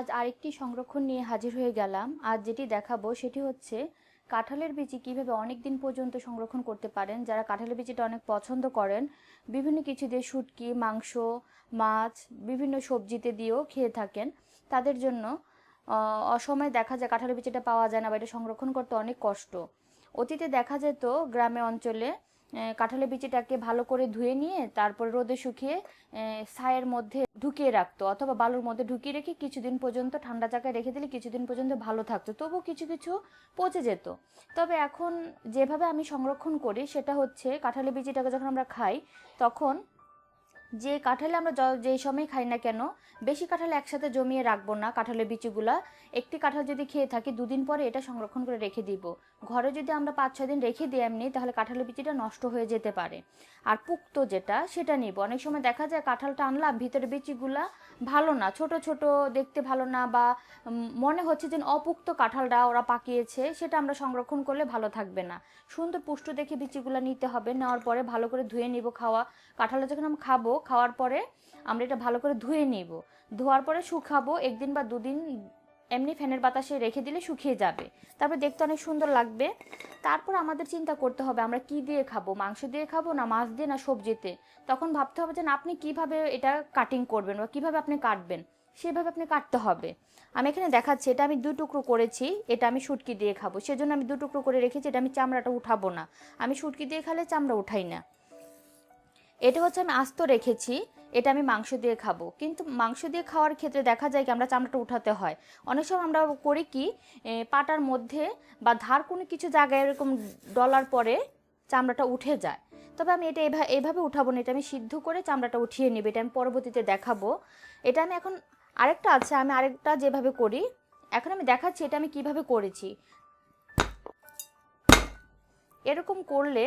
আজ আরেকটি সংরক্ষণ নিয়ে হাজির হয়ে গেলাম। আজ যেটি দেখাবো সেটি হচ্ছে কাঁঠালের বিচি কীভাবে অনেক দিন পর্যন্ত সংরক্ষণ করতে পারেন, যারা কাঁঠালের বিচিটা অনেক পছন্দ করেন, বিভিন্ন কিছু দিয়ে শুটকি, মাংস, মাছ, বিভিন্ন সবজিতে দিয়েও খেয়ে থাকেন। তাদের জন্য অসময়ে দেখা যায় কাঁঠালের বিচিটা পাওয়া যায় না বা এটা সংরক্ষণ করতে অনেক কষ্ট। অতীতে দেখা যেত গ্রামে অঞ্চলে কাঁঠালের বিচিটাকে ভালো করে ধুয়ে নিয়ে তারপর রোদে শুকিয়ে ছায়ের মধ্যে ঢুকিয়ে রাখতো, অথবা বালুর মধ্যে ঢুকিয়ে রেখে কিছুদিন পর্যন্ত ঠান্ডা জায়গায় রেখে দিলে কিছুদিন পর্যন্ত ভালো থাকতো, তবু কিছু কিছু পচে যেত। তবে এখন যেভাবে আমি সংরক্ষণ করি সেটা হচ্ছে কাঁঠালের বিচিটাকে যখন আমরা খাই, তখন যে কাঁঠালে আমরা যেই সময় খাই না কেন, বেশি কাঁঠাল একসাথে জমিয়ে রাখব না কাঁঠালের বিচিগুলা একটি কাঁঠাল যদি খেয়ে থাকি, দুদিন পরে এটা সংরক্ষণ করে রেখে দিব। ঘরে যদি আমরা পাঁচ, ছয় দিন রেখে দিই এমনি, তাহলে কাঁঠালের বিচিটা নষ্ট হয়ে যেতে পারে। আর পুক্ত যেটা, সেটা নিব। অনেক সময় দেখা যায় কাঁঠালটা আনলাম, ভিতরে বিচিগুলা ভালো না, ছোট ছোট দেখতে ভালো না বা মনে হচ্ছে যে অপুক্ত কাঁঠালটা ওরা পাকিয়েছে, সেটা আমরা সংরক্ষণ করলে ভালো থাকবে না। সুন্দর পুষ্ট দেখে বিচিগুলা নিতে হবে, নেওয়ার পরে ভালো করে ধুয়ে নিব খাওয়া। কাঁঠালটা যখন আমরা খাব, খাওয়ার পরে আমরা এটা ভালো করে ধুয়ে নিব। ধোয়ার পরে শুকাবো, একদিন বা দুদিন এমনি ফ্যানের বাতাসে রেখে দিলে শুকিয়ে যাবে। তারপর দেখতে অনেক সুন্দর লাগবে। তারপর আমাদের চিন্তা করতে হবে, আমরা কি দিয়ে খাব? মাংস দিয়ে খাব না মাছ দিয়ে না সবজিতে? তখন ভাবতে হবে যে আপনি কীভাবে এটা কাটিং করবেন বা কীভাবে আপনি কাটবেন? সেভাবে আপনি কাটতে হবে। আমি এখানে দেখাচ্ছি, এটা আমি দু টুকরো করেছি, এটা আমি শুটকি দিয়ে খাব। সেজন্য আমি দু টুকরো করে রেখেছি, এটা আমি চামড়াটা উঠাবো না। আমি শুটকি দিয়ে খেলে চামড়া উঠাই না। এটা হচ্ছে আমি আস্ত রেখেছি। এটা আমি মাংস দিয়ে খাব। কিন্তু মাংস দিয়ে খাওয়ার ক্ষেত্রে দেখা যায় কি, আমরা চামড়াটা উঠাতে হয়। অনেক সময় আমরা করি কি পাটার মধ্যে বা ধার কোনো কিছু জায়গায় এরকম ডলার পরে চামড়াটা উঠে যায়। তবে আমি এটা এভাবে এইভাবে উঠাবো না, এটা আমি সিদ্ধ করে চামড়াটা উঠিয়ে নেব, এটা আমি পরবর্তীতে দেখাবো। এটা আমি এখন আরেকটা আছে, আমি আরেকটা যেভাবে করি, এখন আমি দেখাচ্ছি এটা আমি কীভাবে করেছি। এরকম করলে,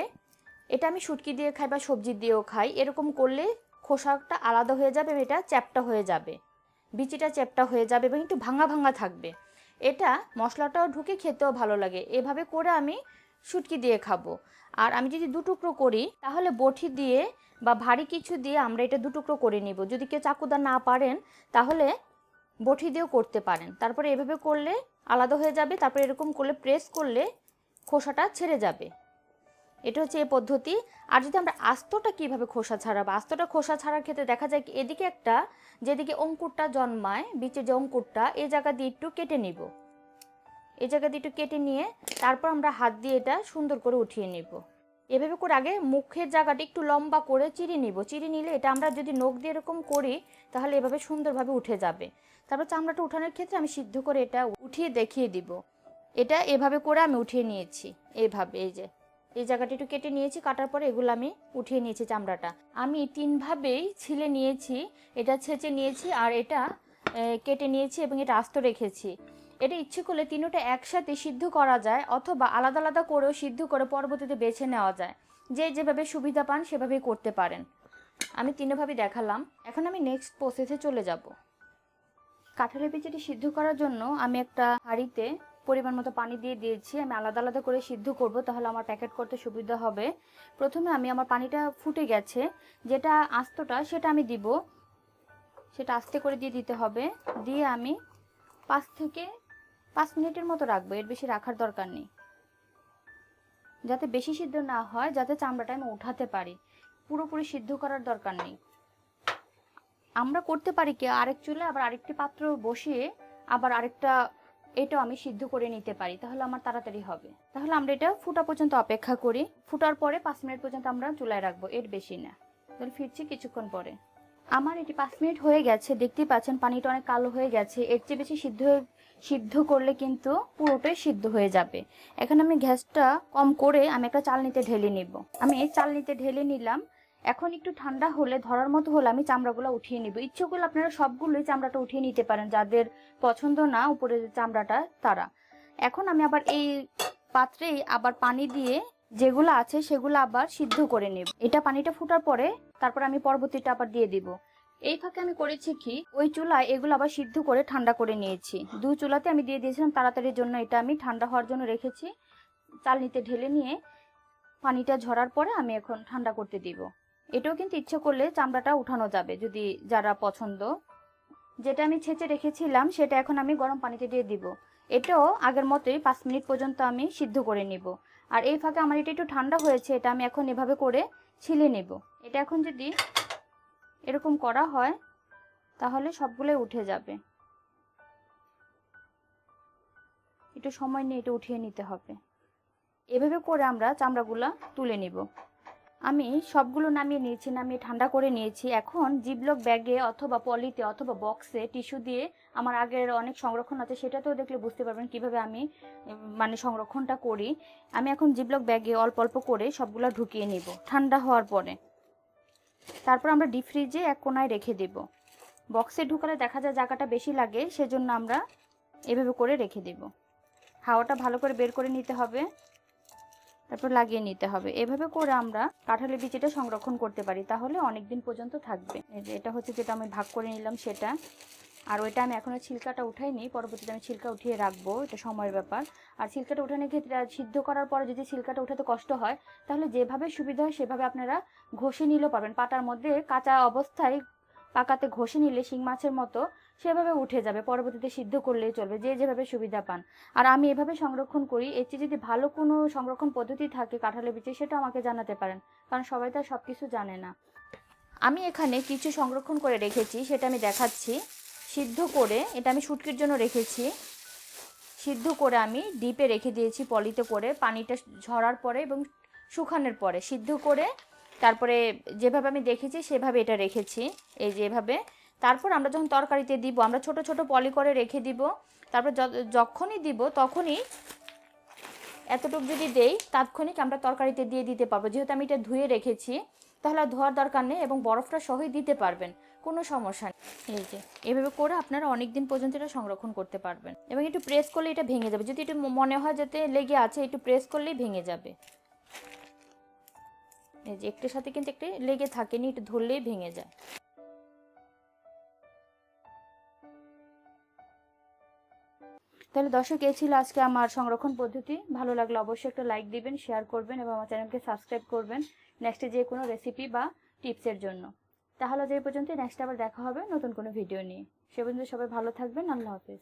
এটা আমি শুটকি দিয়ে খাই বা সবজি দিয়েও খাই, এরকম করলে খোসাটা আলাদা হয়ে যাবে এবং এটা চ্যাপটা হয়ে যাবে। বিচিটা চ্যাপটা হয়ে যাবে এবং একটু ভাঙা ভাঙা থাকবে। এটা মশলাটাও ঢুকে খেতেও ভালো লাগে। এভাবে করে আমি শুটকি দিয়ে খাব। আর আমি যদি দু টুকরো করি, তাহলে বটি দিয়ে বা ভারী কিছু দিয়ে আমরা এটা দু টুকরো করে নিব। যদি কেউ চাকুদা না পারেন, তাহলে বটি দিয়েও করতে পারেন। তারপরে এভাবে করলে আলাদা হয়ে যাবে। তারপরে এরকম করলে, প্রেস করলে খোসাটা ছেড়ে যাবে। এটা হচ্ছে এই পদ্ধতি। আর যদি আমরা আস্তটা কীভাবে খোসা ছাড়াবো? আস্তটা খোসা ছাড়ার ক্ষেত্রে দেখা যায় কি, এদিকে একটা, যেদিকে অঙ্কুরটা জন্মায়, বিচের যে অঙ্কুরটা, এই জায়গা দিয়ে একটু কেটে নিব। এই জায়গা দিয়ে একটু কেটে নিয়ে তারপর আমরা হাত দিয়ে এটা সুন্দর করে উঠিয়ে নিব। এভাবে করে আগে মুখের জায়গাটা একটু লম্বা করে চিরি নিব। চিরি নিলে এটা আমরা যদি নখ দিয়ে এরকম করি, তাহলে এভাবে সুন্দরভাবে উঠে যাবে। তারপর চামড়াটা উঠানোর ক্ষেত্রে আমি সিদ্ধ করে এটা উঠিয়ে দেখিয়ে দিব। এটা এভাবে করে আমি উঠিয়ে নিয়েছি। এভাবে, এই যে। এই জায়গাটা একটু কেটে নিয়েছি, কাটার পরে এগুলো আমি উঠিয়ে নিয়েছি চামড়াটা। আমি তিনভাবেই ছিলে নিয়েছি, এটা ছেঁচে নিয়েছি আর এটা কেটে নিয়েছি এবং এটা আস্ত রেখেছি। এটা ইচ্ছে করলে তিনোটা একসাথে সিদ্ধ করা যায় অথবা আলাদা আলাদা করেও সিদ্ধ করে পরবর্তীতে বেছে নেওয়া যায়। যে যেভাবে সুবিধা পান সেভাবেই করতে পারেন। আমি তিনভাবেই দেখালাম। এখন আমি নেক্সট প্রসেসে চলে যাব। কাঁঠালের বিচিটি সিদ্ধ করার জন্য আমি একটা হাঁড়িতে পরিমাণ মতো পানি দিয়ে দিয়েছি, আমি আলাদা আলাদা করে সিদ্ধ করব, তাহলে আমার প্যাকেট করতে সুবিধা হবে। প্রথমে আমি আমার পানিটা ফুটে গেছে, যেটা আস্তটা সেটা আমি দিব। সেটা আস্তে করে দিয়ে দিতে হবে। দিয়ে আমি পাঁচ থেকে পাঁচ মিনিটের মতো রাখব, এর বেশি রাখার দরকার নেই। যাতে বেশি সিদ্ধ না হয়, যাতে চামড়াটা আমি উঠাতে পারি। পুরোপুরি সিদ্ধ করার দরকার নেই। আমরা করতে পারি কি, আরেক চুলে আবার আরেকটি পাত্র বসিয়ে আবার আরেকটা এটাও আমি সিদ্ধ করে নিতে পারি, তাহলে আমার তাড়াতাড়ি হবে। তাহলে আমরা এটা ফুটা পর্যন্ত অপেক্ষা করি। ফুটার পরে পাঁচ মিনিট পর্যন্ত আমরা চুলায় রাখব, এর বেশি না। তাহলে ফিরছি কিছুক্ষণ পরে। আমার এটি পাঁচ মিনিট হয়ে গেছে, দেখতেই পাচ্ছেন পানিটা অনেক কালো হয়ে গেছে। এর চেয়ে বেশি সিদ্ধ সিদ্ধ করলে কিন্তু পুরোটাই সিদ্ধ হয়ে যাবে। এখন আমি গ্যাসটা কম করে আমি একটা চালনিতে ঢেলে নিব। আমি চালনিতে ঢেলে নিলাম। এখন একটু ঠান্ডা হলে, ধরার মতো হলে আমি চামড়াগুলো উঠিয়ে নিব। ইচ্ছে করলে আপনারা সবগুলোই চামড়াটা উঠিয়ে নিতে পারেন, যাদের পছন্দ না উপরে চামড়াটা, তারা। এখন আমি আবার এই পাত্রেই আবার পানি দিয়ে যেগুলো আছে সেগুলো আবার সিদ্ধ করে নেব। এটা পানিটা ফুটার পরে তারপর আমি পরবর্তীটা আবার দিয়ে দিব। এই ফাঁকে আমি করেছি কি, ওই চুলায় এগুলো আবার সিদ্ধ করে ঠান্ডা করে নিয়েছি। দু চুলাতে আমি দিয়ে দিয়েছিলাম তাড়াতাড়ির জন্য, এটা আমি ঠান্ডা হওয়ার জন্য রেখেছি। চালনিতে ঢেলে নিয়ে পানিটা ঝরার পরে আমি এখন ঠান্ডা করতে দিব। এটাও কিন্তু ইচ্ছে করলে চামড়াটা উঠানো যাবে যদি যারা পছন্দ। যেটা আমি ছেঁচে রেখেছিলাম, সেটা এখন আমি গরম পানিতে দিয়ে দিব। এটাও আগের মতোই পাঁচ মিনিট পর্যন্ত আমি সিদ্ধ করে নিব। আর এই ফাঁকে আমার এটা একটু ঠান্ডা হয়েছে, এটা আমি এখন এভাবে করে ছিলে নেব। এটা এখন যদি এরকম করা হয়, তাহলে সবগুলোই উঠে যাবে। একটু সময় নিয়ে এটা উঠিয়ে নিতে হবে। এভাবে করে আমরা চামড়াগুলা তুলে নিব। আমি সবগুলো নামিয়ে নিয়েছি, নামিয়ে ঠান্ডা করে নিয়েছি। এখন জিবলক ব্যাগে অথবা পলিতে অথবা বক্সে টিস্যু দিয়ে আমার আগের অনেক সংরক্ষণ আছে, সেটাতেও দেখলে বুঝতে পারবেন কীভাবে আমি মানে সংরক্ষণটা করি। আমি এখন জিবলক ব্যাগে অল্প অল্প করে সবগুলো ঢুকিয়ে নিব, ঠান্ডা হওয়ার পরে। তারপর আমরা ডিপ ফ্রিজে এক কোনায় রেখে দেব। বক্সে ঢুকালে দেখা যায় জায়গাটা বেশি লাগে, সেজন্য আমরা এভাবে করে রেখে দেব। হাওয়াটা ভালো করে বের করে নিতে হবে। তারপর লাগিয়ে নিতে হবে। এভাবে করে আমরা কাঁঠালের বিচিটা সংরক্ষণ করতে পারি। তাহলে অনেক দিন পর্যন্ত থাকবে। এটা হচ্ছে যেটা আমি ভাগ করে নিলাম সেটা। আর ওইটা আমি এখনও ছিলকাটা উঠাইনি। পরবর্তীতে আমি ছিলকা উঠিয়ে রাখব। এটা সময়ের ব্যাপার। আর ছিলকাটা উঠানোর ক্ষেত্রে সিদ্ধ করার পরে যদি ছিলকাটা উঠাতে কষ্ট হয়, তাহলে যেভাবে সুবিধা হয় সেভাবে আপনারা ঘষে নিলেও পারবেন। পাটার মধ্যে কাঁচা অবস্থায় পাকাতে ঘষে নিলে শিং মাছের মতো সেভাবে উঠে যাবে, পরবর্তীতে সিদ্ধ করলেই চলবে, যে যেভাবে সুবিধা পান। আর আমি এভাবে সংরক্ষণ করি, এর চেয়ে যদি ভালো কোনো সংরক্ষণ পদ্ধতি থাকে কাঁঠালের বীজে সেটা আমাকে জানাতে পারেন, কারণ সবাই তো সব কিছু জানে না। আমি এখানে কিছু সংরক্ষণ করে রেখেছি, সেটা আমি দেখাচ্ছি। সিদ্ধ করে, এটা আমি শুটকির জন্য রেখেছি। সিদ্ধ করে আমি ডিপে রেখে দিয়েছি পলিতে করে, পানিটা ঝরার পরে এবং শুকানোর পরে। সিদ্ধ করে তারপরে যেভাবে আমি দেখেছি, সেভাবে এটা রেখেছি, এই যে এভাবে। তারপর আমরা যখন তরকারিতে দিব, আমরা ছোট ছোট পলি করে রেখে দিব। তারপর যখনই দিব, তখনই এতটুকু যদি দেই, তাৎক্ষণিক আমরা তরকারিতে দিয়ে দিতে পারব। যেহেতু আমি এটা ধুয়ে রেখেছি, তাহলে ধোয়ার দরকার নেই এবং বরফটা সহই দিতে পারবেন, কোনো সমস্যা নেই। এই যে, এভাবে করে আপনারা অনেক দিন পর্যন্ত এটা সংরক্ষণ করতে পারবেন। এবং একটু প্রেস করলে এটা ভেঙে যাবে। যদি একটু মনে হয় যাতে লেগে আছে, একটু প্রেস করলেই ভেঙে যাবে। এই যে একটার সাথে কিন্তু একটু লেগে থাকেনি একটু ধরলেই ভেঙে যায়। তাহলে দর্শক, এই ছিল আজকে আমার সংরক্ষণ পদ্ধতি। ভালো লাগলে অবশ্যই একটা লাইক দিবেন শেয়ার করবেন এবং আমার চ্যানেলকে সাবস্ক্রাইব করবেন নেক্সটে যে কোনো রেসিপি বা টিপসের জন্য। তাহলে যে পর্যন্ত নেক্সট আবার দেখা হবে নতুন কোনো ভিডিও নিয়ে। সে পর্যন্ত সবাই ভালো থাকবেন, আল্লাহ হাফিজ।